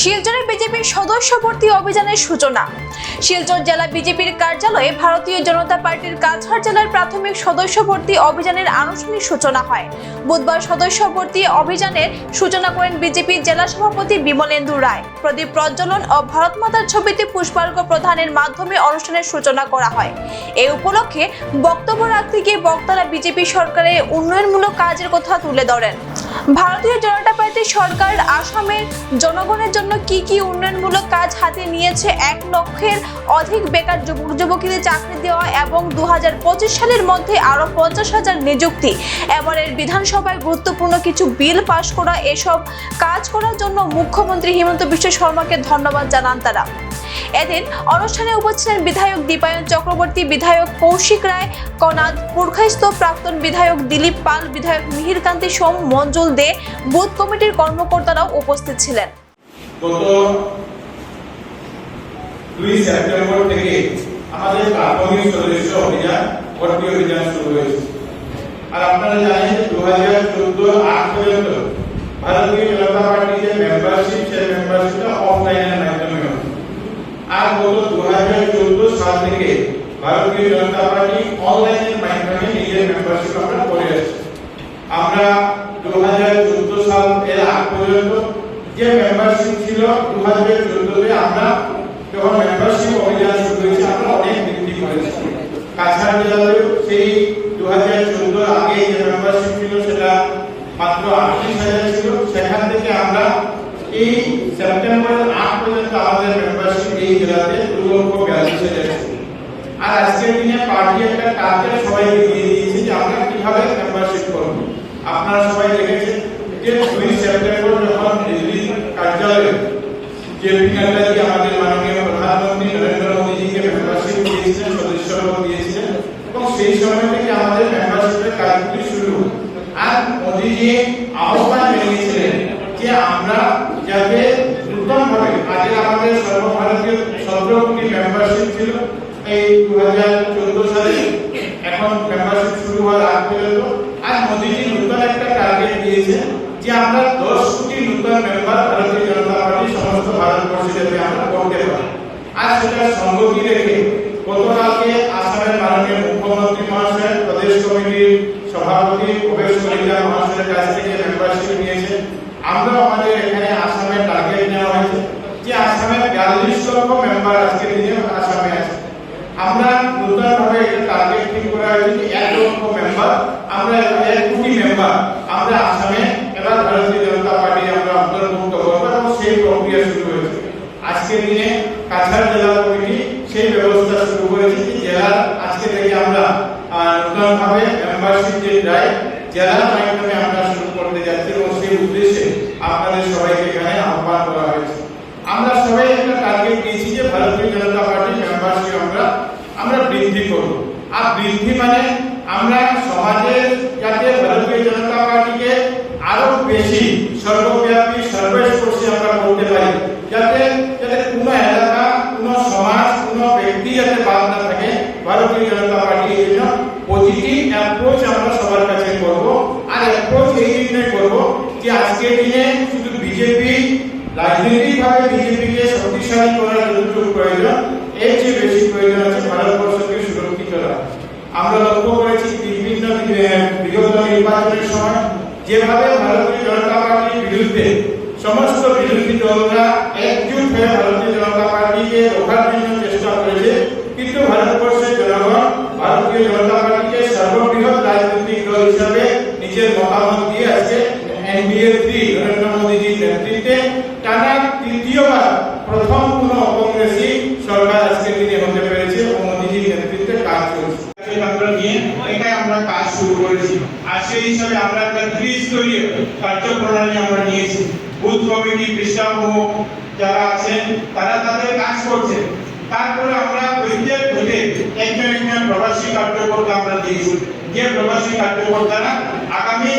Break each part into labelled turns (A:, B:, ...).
A: শিলচরে বিজেপির সদস্য ভর্তি অভিযানের সূচনা। শিলচর জেলা বিজেপির কার্যালয়ে ভারতীয় জনতা পার্টির কাছাড় জেলার প্রাথমিক সদস্য ভর্তি অভিযানের আনুষ্ঠানিক সূচনা হয়। বুধবার সদস্য ভর্তি অভিযানের সূচনা করেন বিজেপি জেলা সভাপতি বিমলেন্দু রায়। প্রদীপ প্রজ্বলন ও ভারত মাতার ছবিতে পুষ্পার্ঘ প্রদানের মাধ্যমে অনুষ্ঠানের সূচনা করা হয়। এই উপলক্ষে বক্তব্য রাখতে গিয়ে বক্তারা বিজেপি সরকারের উন্নয়নমূলক কাজের কথা তুলে ধরেন। ভারতীয় জনতা পার্টি সরকার আসামের জনগণের জন্য কি কি উন্নয়নমূলক কাজ হাতে নিয়েছে? এক লক্ষের অধিক বেকার যুবক যুবতীদের চাকরি দেওয়া এবং দু হাজার পঁচিশ সালের মধ্যে আরও পঞ্চাশ হাজার নিযুক্তি। এবারের বিধানসভায় গুরুত্বপূর্ণ কিছু বিল পাশ করা, এসব কাজ করার জন্য মুখ্যমন্ত্রী হিমন্ত বিশ্ব শর্মাকে ধন্যবাদ জানান তারা। এদিন অনুষ্ঠানে উপস্থিত বিধায়ক দীপায়ন চক্রবর্তী, বিধায়ক কৌশিক রায়, কনাদ পুরখাইস্ত প্রাক্তন বিধায়ক দিলীপ পাল, বিধায়ক মিহিরকান্তি সোম, মঞ্জুল দে, বুথ কমিটির কর্মকর্তারাও উপস্থিত ছিলেন।
B: দুই সেপ্টেম্বর থেকে আমাদের প্রাথমিক সদস্য অভিযান ভর্তি অভিযান শুরু হয়েছে। আর আপনারা জানেন দু হাজার চোদ্দ আট পর্যন্ত ভারতীয় জনতা পার্টির যে মেম্বারশিপ সেই মেম্বারশিপটা অফলাইনের মাধ্যমে হতো আর গত দু হাজার চোদ্দ সাল থেকে ভারতীয় জনতা পার্টি অনলাইনের মাধ্যমে নিজের মেম্বারশিপ আমরা করে আসছি আমরা দু হাজার চোদ্দ সাল এর আগ পর্যন্ত যে মেম্বারশিপ ছিল দু হাজার চোদ্দতে আমরা যখন মেম্বারশিপ অভিযান শুরু হয়েছে, আমরা অনেক বৃদ্ধি করেছি কাছাড় জেলাতেও সেই দু হাজার চোদ্দ আগে যে মেম্বারশিপ ছিল, সেটা মাত্র আটত্রিশ হাজার ছিল সেখান থেকে আমরা এই সেপ্টেম্বরের আট পর্যন্ত আমাদের মেম্বারশিপ এই জেলাতে দু লক্ষ বিয়াল্লিশ হাজার। আর আজকের দিনে পার্টি একটা টার্গেট সবাইকে দিয়ে দিয়েছে যে আমরা কীভাবে মেম্বারশিপ করব। আপনারা সবাই দেখেছেন যে দুই সেপ্টেম্বর যখন দিল্লি কার্যালয়ে যে আমাদের মাননীয় প্রধানমন্ত্রী নরেন্দ্র মোদীজিকে মেম্বারশিপ দিয়েছিলেন, সদস্যপদ দিয়েছিলেন এবং সেই সময় থেকে আমাদের মেম্বারশিপের কাজগুলি শুরু আর মোদীজি আহ্বান জানিয়েছিলেন যে আমরা যাতে নতুন ভাবে আগে আমাদের সর্বভারতীয় সতেরো কোটি মেম্বারশিপ ছিল এই দু হাজার চোদ্দ সালে এখন মেম্বারশিপ শুরু হওয়ার আগ পর্যন্ত আর মোদীজি নতুন একটা টার্গেট দিয়েছে যে আমরা দশ কোটি নতুন মেম্বার ভারতীয় জনতা পার্টি সমস্ত ভারতবর্ষে যাতে আমরা করতে পারি আর সেটা সঙ্গতি রেখে গতকালকে আসামের মাননীয় মুখ্যমন্ত্রী মহাশয়, প্রদেশ কমিটির সভাপতি, প্রবেশ কলিতা মহাশয়ের কাছ থেকে মেম্বারশিপ নিয়েছে আমরা আমাদের এখানে আসামের টার্গেট নেওয়া হয়েছে যে আসামের বিয়াল্লিশ লক্ষ মেম্বার আজকের দিনে আসামে আছে আমরা নতুন ভাবে এটা টার্গেট ঠিক করা হয়েছে যে এক লক্ষ মেম্বার আমরা এক কোটি মেম্বার আমরা আসামে ভারতীয় জনতা পার্টি আমরা অন্তর্ভুক্ত করব এবং সেই প্রক্রিয়া শুরু হয়েছে। আজকের দিনে কাছাড় জেলা কমিটি সেই ব্যবস্থা শুরু করেছে যে জেলার, আজকে থেকে আমরা নতুন ভাবে মেম্বারশিপ যে জেলার মাধ্যমে আমরা শুরু করতে যাচ্ছি এবং সেই উদ্দেশ্যে আপনাদের সবাইকে এখানে আহ্বান করা হয়েছে। আমরা সবাই একটা টার্গেট দিয়েছি যে ভারতীয় জনতা পার্টি মেম্বারশিপ আমরা আমরা বৃদ্ধি করব। আর বৃদ্ধি মানে আমরা সমাজে যাতে ভারতীয় জনতা পার্টিকে আরও বেশি সর্বব্যাপী সর্বস্পর্শী আমরা করতে পারি যাতে যাতে কোনো এলাকা কোনো সমাজ কোনো ব্যক্তি যাতে বাদ না থাকে ভারতীয় জনতা পার্টি জন্য পজিটিভ অ্যাপ্রোচ আমরা সবার কাছে করব। আর অ্যাপ্রোচ এই জন্যই করব যে আজকের দিনে শুধু বিজেপি রাজনৈতিকভাবে বিজেপিকে শক্তিশালী করার যতটুকু প্রয়োজন। এর চেয়ে বেশি প্রয়োজন আছে ভারতবর্ষকে সুরক্ষিত আমরা লক্ষ্য করেছি বিভিন্ন বিগত নির্বাচনের সময় যেভাবে ভারতীয় জনতা পার্টির বিরুদ্ধে সমস্ত বিরোধী দলরা একজুট হয়ে ভারতীয় জনতা পার্টিকে রোখার জন্য চেষ্টা করেছে। কিন্তু ভারতবর্ষের জনগণ ভারতীয় জনতা পার্টিকে সর্ববৃহৎ রাজনৈতিক দল হিসাবে নিজের মতামত দিয়ে আজকে এনডিএ নরেন্দ্র মোদীজির নেতৃত্বে টানা তৃতীয়বার প্রথম কোন অকংগ্রেসী সরকার আজকের দিনে হতে পেরেছে এবং মোদীজির নেতৃত্বে কাজ চলছে। নিয়ে এটাই আমরা কাজ শুরু করেছি। সেই হিসাবে আমরা একটা ত্রিস্তরীয় কার্যপ্রণালী আমরা নিয়েছি। বুথ কমিটি পৃষ্ঠামহ যারা আছেন, তারা তাদের কাজ করছে। তারপরে আমরা প্রত্যেক ভোটে একজন একজন প্রবাসী কার্যকর্তা আমরা দিয়েছি। যে প্রবাসী কার্যকর্তারা আগামী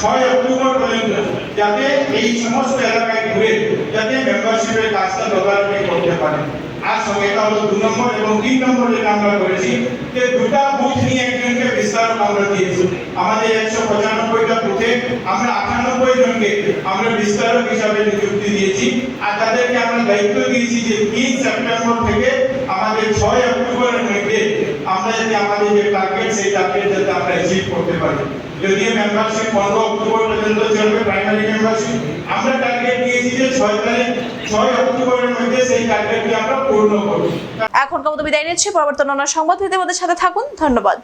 B: ছয় অক্টোবর পর্যন্ত যাতে এই সমস্ত এলাকায় ঘুরে যাতে মেম্বারশিপের কাজটা তদারকি করতে পারে। আর সঙ্গে এটা হলো দু নম্বর এবং তিন নম্বর যেটা আমরা করেছি, যে দুটা বুথ নিয়ে জনকে বিস্তার আমরা দিয়েছি। আমাদের একশো পঁচানব্বইটা বুথে আমরা আটানব্বই জনকে আমরা বিস্তারক হিসাবে নিযুক্তি দিয়েছি। আর তাদেরকে আমরা দায়িত্ব দিয়েছি যে তিন সেপ্টেম্বর থেকে আমাদের ছয় অক্টোবরের মধ্যে আমরা যদি আমাদের যে টার্গেট সেই টার্গেট যাতে আমরা অ্যাচিভ করতে পারি। যদি মেম্বারশিপ পনেরো অক্টোবর পর্যন্ত চলবে প্রাইমারি মেম্বারশিপ আমরা টার্গেট দিয়েছি যে ছয় তারিখ, ছয় অক্টোবরের মধ্যে সেই টার্গেটকে আমরা পূর্ণ করব।
A: এখন কমতো বিদায় নিচ্ছি, পরবর্তী অন্য সংবাদ আমাদের সাথে থাকুন। ধন্যবাদ।